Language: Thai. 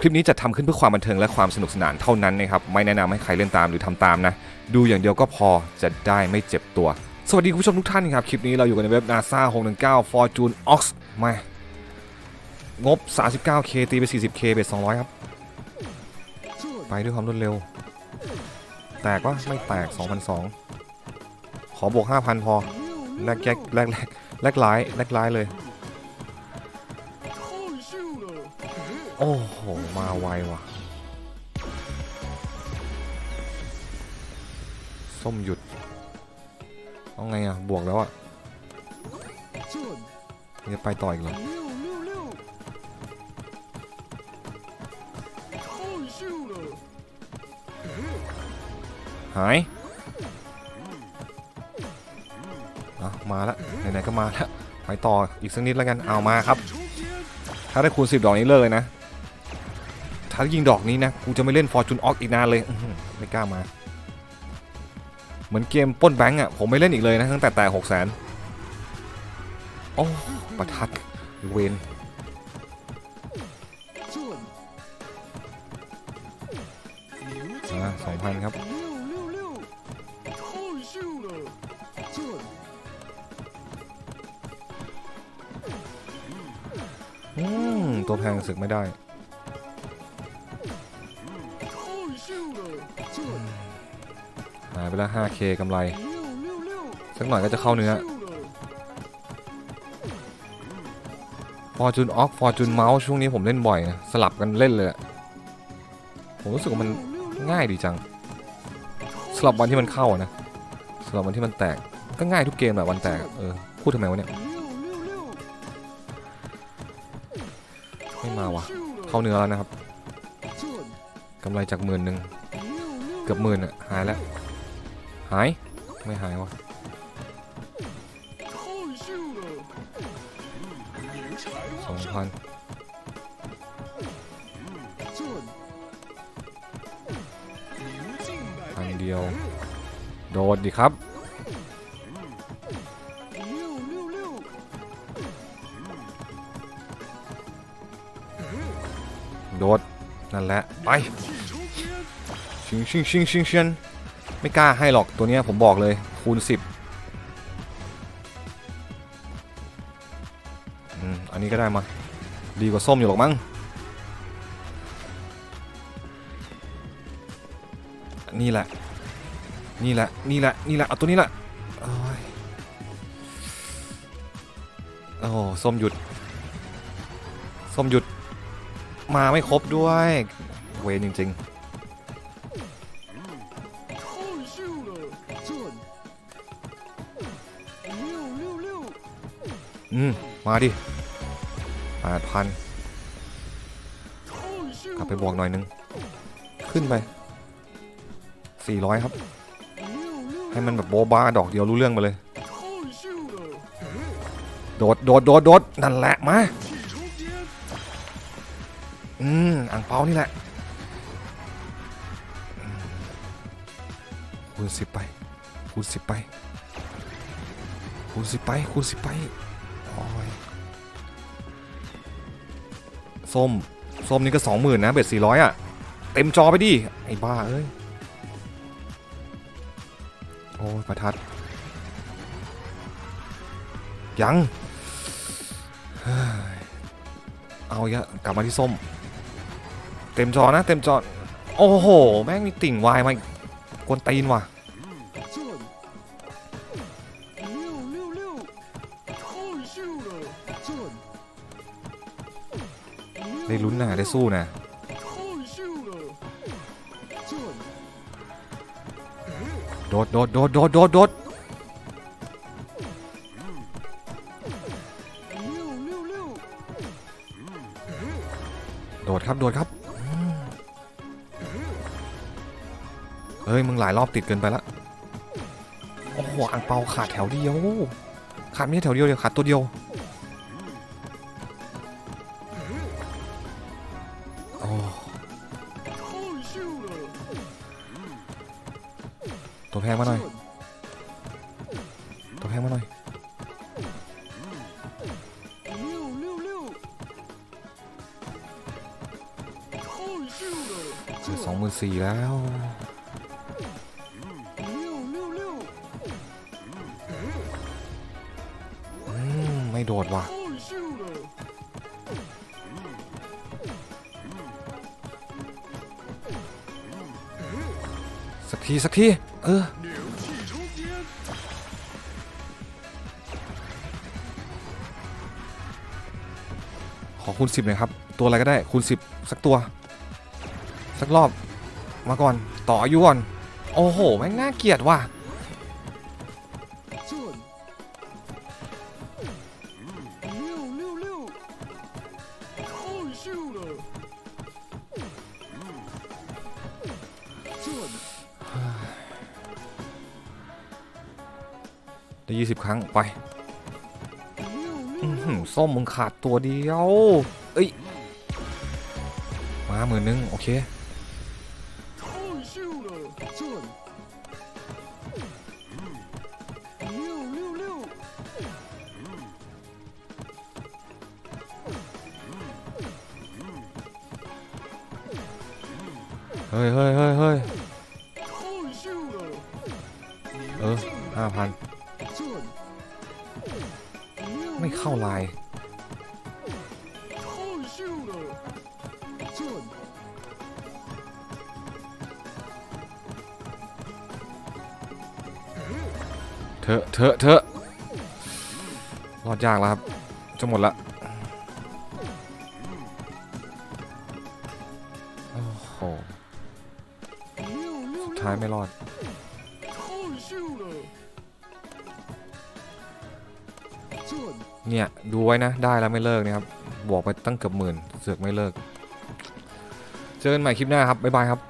คลิปนี้จะทำขึ้นเพื่อความบันเทิงและความสนุกสนานเท่านั้นนะครับ ไม่แนะนำให้ใครเล่นตามหรือทำตามนะ ดูอย่างเดียวก็พอจะได้ไม่เจ็บตัว สวัสดีคุณผู้ชมทุกท่านครับ คลิปนี้เราอยู่กันในเว็บ NASA 619 Fortune Ox มางบ 39K ตีไป 40K เบส200 ครับ ไปด้วยความรวดเร็ว แตกวะไม่แตก 2,002 ขอบวก 5,000 พอแลกแยกแลกแลกแลกร้ายแลกร้ายเลย โอ้โห มาไวว่ะ ส้มหยุดเอาไงอะ บวกแล้วอะจะไปต่ออีกเหรอหายอะมาแล้วไหนๆก็มาแล้วไปต่ออีกสักนิดแล้วกัน เอามาครับ ถ้าได้คูณ10 ดอกนี้เลยนะ ถ้ายิงดอกนี้นะกูจะไม่เล่นฟอร์จูนออกอีกนานเลยไม่กล้ามา เหมือนเกมป้นแบงก์อะผมไม่เล่นอีกเลยนะตั้งแต่แต่หกแสนโอ้ประทัดเวนสองพันครับตัวแพงศึกไม่ได้ แล้ว 5k กำไร สักหน่อยก็จะเข้าเนื้อฟอร์จูนออกฟอร์จูนเมาส์ช่วงนี้ผมเล่นบ่อยนะ สลับกันเล่นเลยอะผมรู้สึกว่ามันง่ายดีจังสลับวันที่มันเข้าอะนะสลับวันที่มันแตกก็ง่ายทุกเกมแหละวันแตกอะเออพูดทำไมวะเนี่ยไม่มาวะเข้าเนื้อแล้วนะครับกำไรจากหมื่นหนึ่งเกือบหมื่นอะหายแล้ว หาย ไม่หายวะสองพันพันเดียว โดดดิครับโดดนั่นแหละ ไป ชิงชิงชิงชิงชิง ไม่กล้าให้หรอกตัวนี้ผมบอกเลยคูณ 10อืมอันนี้ก็ได้มา ดีกว่าส้มอยู่หรอกมั้งนี่แหละ นี่แหละ นี่แหละ นี่แหละ เอาตัวนี้แหละโอ้ยโอ้ส้มหยุด ส้มหยุด มาไม่ครบด้วย เวนจริง ๆ อืม มาดิแปดพันกลับไปบวกหน่อยนึง ขึ้นไปสี่ร้อยครับ ให้มันแบบโบบาดอกเดียวรู้เรื่องไปเลย โดด โดด โดด โดด นั่นแหละ มา อืม อ่างเปานี่แหละคูณสิบไปคูณสิบไปคูณสิบไปคูณสิบไป ส้ม ส้มนี่ก็สองหมื่นนะเบ็ดสี่ร้อยอะ เต็มจอไปดิ ไอ้บ้าเอ้ย โอ้ยประทัด ยังเฮ้ยเอาอีกแล้วกลับมาที่ส้ม เต็มจอนะ เต็มจอ โอ้โห แม่งมีติ่งวายมาอีกกวนตีนว่ะ ได้ลุ้นนะได้สู้นะโดดโดดโดดโดดโดดโดดโดดครับโดดครับเฮ้ยมึงหลายรอบติดเกินไปละโอ้โหอังเปาขาดแถวเดียวขาดไม่ใช่แถวเดียวเดียวขาดตัวเดียว ตัวแพงมาหน่อย ตัวแพงมาหน่อยโหมื่นสี่แล้วไม่โดดว่ะ สักที สักที เออ ขอคูณสิบหน่อยครับ ตัวอะไรก็ได้คูณสิบสักตัว สักรอบ มาก่อน ต่ออายุก่อน โอ้โห แม่งน่าเกลียดว่ะ ได้ยี่สิบครั้งไปอื้อหือส้มมึงขาดตัวเดียว เอ้ย มาหมื่นนึง โอเค เฮ้ยเฮ้ยเฮ้ยเฮ้ยเออห้าพัน ไม่เข้าลายเถอะเถอะเถอะรอดยากแล้วครับ จะหมดละโอ้โหสุดท้ายไม่รอด เนี่ยดูไว้นะได้แล้วไม่เลิกนะครับบวกไปตั้งเกือบหมื่นเสือกไม่เลิก เจอกันใหม่คลิปหน้าครับบ๊ายบายครับ